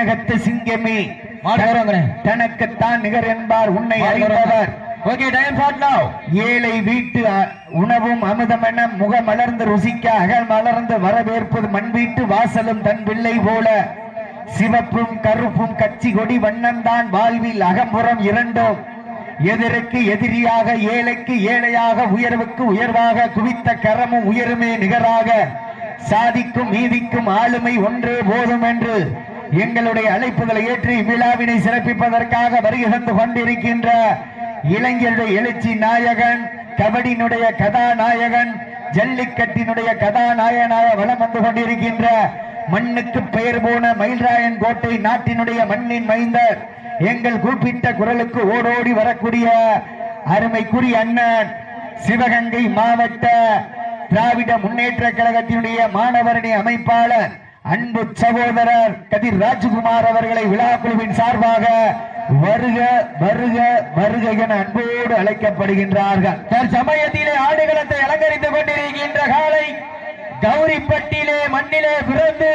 தென்னகத்து சிங்கமே. தனக்குத்தான் நிகர் என்பார் உன்னை அறிந்தவர். ஏழை வீட்டு உணவும் அமுதமென முக மலர்ந்து ருசிக்க அகல் மலர்ந்து வரவேற்பது மண் வீட்டு வாசலும் தன் பிள்ளை போல. சிவப்பும் கருப்பும் கச்சி கொடி வண்ணம்தான் வாழ்வில் அகம்புறம் இரண்டும். எதிருக்கு எதிரியாக ஏழைக்கு ஏழையாக உயர்வுக்கு உயர்வாக குவித்த கரமும் உயருமே நிகராக. சாதிக்கும் நீதிக்கும் ஆளுமை ஒன்றே போதும் என்று எங்களுடைய அழைப்புகளை ஏற்றி விழாவினை சிறப்பிப்பதற்காக வருகை தந்து கொண்டிருக்கின்ற இளைஞருடைய எழுச்சி நாயகன் கபடியினுடைய கதாநாயகன் ஜல்லிக்கட்டினுடைய கதாநாயகனாக வளம் வந்து கொண்டிருக்கின்ற மண்ணுக்கு பெயர் போன மயில்ராயன் கோட்டை நாட்டினுடைய மண்ணின் மைந்தர் எங்கள் கூப்பிட்ட குரலுக்கு ஓடோடி வரக்கூடிய அருமைக்குரிய அண்ணன் சிவகங்கை மாவட்ட திராவிட முன்னேற்ற கழகத்தினுடைய மாணவரணி அமைப்பாளர் அன்பு சகோதரர் கதிர் ராஜ்குமார் அவர்களை விழா குழுவின் சார்பாக வருக வருக வருக என அன்போடு அழைக்கப்படுகின்றார்கள். தற்சமயத்திலே ஆடுகளத்தை அலங்கரித்துக் கொண்டிருக்கின்ற காலை கௌரிப்பட்டியிலே மண்ணிலே பிறந்து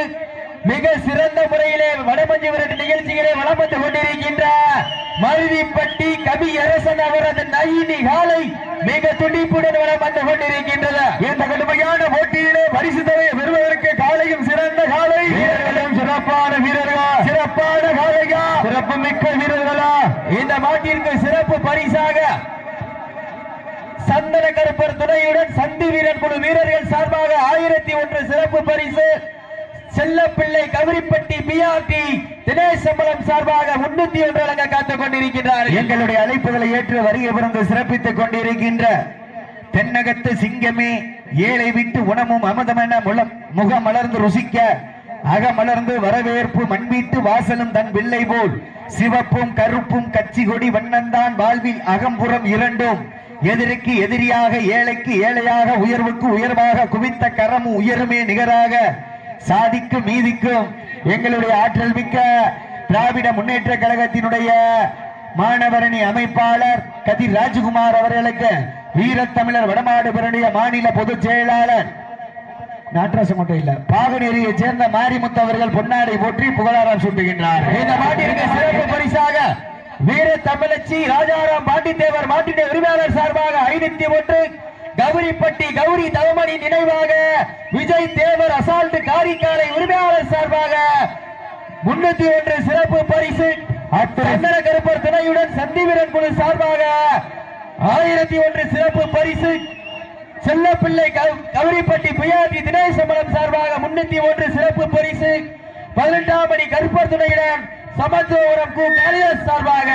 மிக சிறந்த முறையிலே வடமஞ்சு விரட்டு நிகழ்ச்சிகளை வளம் வந்து கொண்டிருக்கின்ற மருதிப்பட்டி கவி அரசன் அவரது நயினி காலை மிக துடிப்புடன் வளம் வந்து கொண்டிருக்கின்றது. இந்த கடுமையான போட்டியிலே பரிசு தொகையை பெறுவதற்கு காலையும் சிறந்த காலை. வீரர்களும் சிறப்பான வீரர்களா? சிறப்பான காலையா? சிறப்பு மிக்க வீரர்களா? இந்த மாட்டிற்கு சிறப்பு பரிசாக சந்தன கருப்பர் துணையுடன் சந்தி வீரன் குழு வீரர்கள் சார்பாக ஆயிரத்தி ஒன்று சிறப்பு பரிசு. செல்லப்பிள்ளை கவிரிப்பட்டி பிஆர்டி தினேஷ் சம்பளம் சார்பாக முன்னூத்தி ஒன்று வழங்க காத்துக் கொண்டிருக்கின்றார்கள். எங்களுடைய அழைப்புகளை ஏற்று வருகை புரிந்து சிறப்பித்துக் கொண்டிருக்கின்ற தென்னகத்து சிங்கமே ஏழை விட்டு உணமும் அமுதமென முலம் முகம் மலர்ந்து ருசிக்க அகமலர்ந்து வரவேற்பு மண்வீட்டு வாசலும் தன் பிள்ளை போல் சிவப்பும் கருப்பும் கச்சி கொடி வண்ணந்தான் வாழ்வில் அகம்புறம் இரண்டும். எதிரிக்கு எதிரியாக ஏழைக்கு ஏழையாக உயர்வுக்கு உயர்வாக குவித்த கரமும் உயருமே நிகராக சாதிக்கும் மீதிக்கும் எங்களுடைய ஆற்றல் மிக்க திராவிட முன்னேற்ற கழகத்தினுடைய மாணவரணி அமைப்பாளர் கதிர் ராஜகுமார் அவர்களுக்கு வீரத்தமிழர் வடமாடுபுரனுடைய மாநில பொதுச் செயலாளர். நாட்டரசு மட்டும் இல்ல பாகனேரியை சேர்ந்த மாரிமுத்து அவர்கள் பொன்னாடை போற்றி புகழாரம் சூட்டுகின்றார். இந்த மாட்டிற்கு சிறப்பு பரிசாக வீர தமிழச்சி ராஜாராம் பாண்டித்தேவர் மாட்டின உரிமையாளர் சார்பாக ஐநூத்தி ஒன்று கௌரிப்பட்டி கௌரி தவமணி நினைவாக விஜய் தேவர் அசால்ட் காரிக்காலை உரிமையாளர் சார்பாக முன்னூத்தி ஒன்று சிறப்பு பரிசு சந்தன கருப்பர் துணையுடன் சந்திவீரன் குழு சார்பாக ஆயிரத்தி ஒன்று சிறப்பு பரிசு. செல்லப்பிள்ளை கௌரிப்பட்டி பியாதி தினேஷ் சம்பளம் சார்பாக முன்னூத்தி ஒன்று சிறப்பு பரிசு. பதினெட்டாம் படி கருப்பர் துணையிடம் சமத்துவபுரம் கு. காளிதாஸ் சார்பாக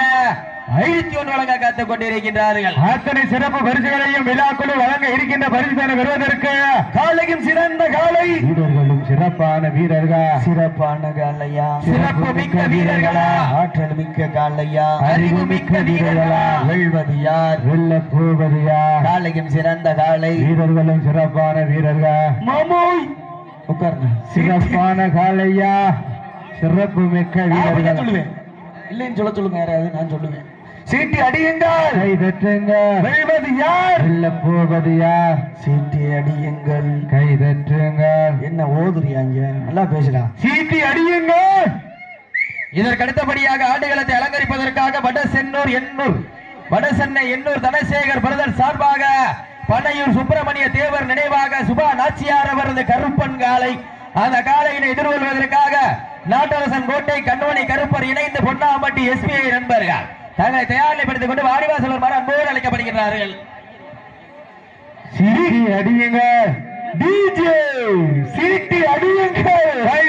ஐநூத்தி ஒன்று வழங்க காத்துக் கொண்டிருக்கின்றார்கள் அத்தனை சிறப்பு பரிசுகளையும் விழாக்குழு வழங்க இருக்கின்ற பரிசுகளை பெறுவதற்கு காலையும் சிறந்த காலை. வீரர்களும் சிறப்பான வீரர்கள்? சிறப்பான காலையா? சிறப்பு மிக்க வீரர்களா? ஆற்றல் மிக்க காலையா? அறிவு மிக்க வீரர்களா? வெல்வது யார்? வெல்ல போவது யார் காலையும் சிறந்த காலை. வீரர்களும் சிறப்பான வீரர்கள்? மாமோய். உட்கார்ந்து சிறப்பான காலையா? சிறப்பு மிக்க வீரர்கள்? சொல்லுவேன். இல்லைன்னு சொல்ல சொல்லுங்க யாராவது நான் சொல்லுவேன். சீட்டி அடியுங்கள். கை தட்டுங்கள். வெல்வது யார்? வெல்ல போவது யார்? சீட்டி அடியுங்கள். கை தட்டுங்கள். என்ன ஓதுறியாங்க நல்லா பேசுடா. சீட்டி அடியுங்கள். இதற்கு அடுத்தபடியாக ஆடுகளத்தை அலங்கரிப்பதற்காக வட சென்னூர் எண்ணூர் வட சென்னை எண்ணூர் தனசேகர் பிரதர் சார்பாக பனையூர் சுப்பிரமணிய தேவர் நினைவாக சுபா நாச்சியார் அவரது கருப்பன் காலை அந்த காலையினை எதிர்கொள்வதற்காக நாட்டரசன் கோட்டை கண்மணி கருப்பர் இணைந்து பொன்னாம்பட்டி எஸ்பிஐ நண்பர்கள். தங்களை தயாரிப்படுத்திக் கொண்டு வாடிவாசலர் மரம் அன்போடு அழைக்கப்படுகிறார்கள் சீட்டி அடியுங்கள் டிஜே சீட்டி அடியுங்கள் கை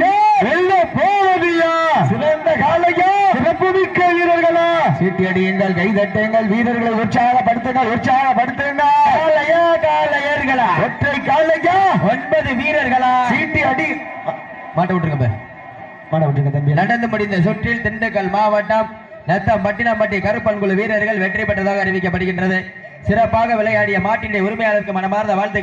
யார் வெல்ல போவது யார் சிறந்த காலையா சிறப்பு மிக்க வீரர்களா? சீட்டி அடியுங்கள் கை தட்டுங்கள். வீரர்களை உற்சாகப்படுத்துங்கள் காலையா காலையர்களா ஒற்றை காலையா ஒன்பது வீரர்களா? சீட்டி அடி மாட்ட விட்டுருங்க மாட தம்பி. நடந்து முடிந்த சுற்றில் திண்டுக்கல் மாவட்டம் நத்தம் பட்டினம்பட்டி கருப்பன் குழு வீரர்கள் வெற்றி பெற்றதாக அறிவிக்கப்படுகின்றது. சிறப்பாக விளையாடிய மாட்டினை உரிமையாளருக்கு மனமார்ந்த வாழ்த்துக்கள்.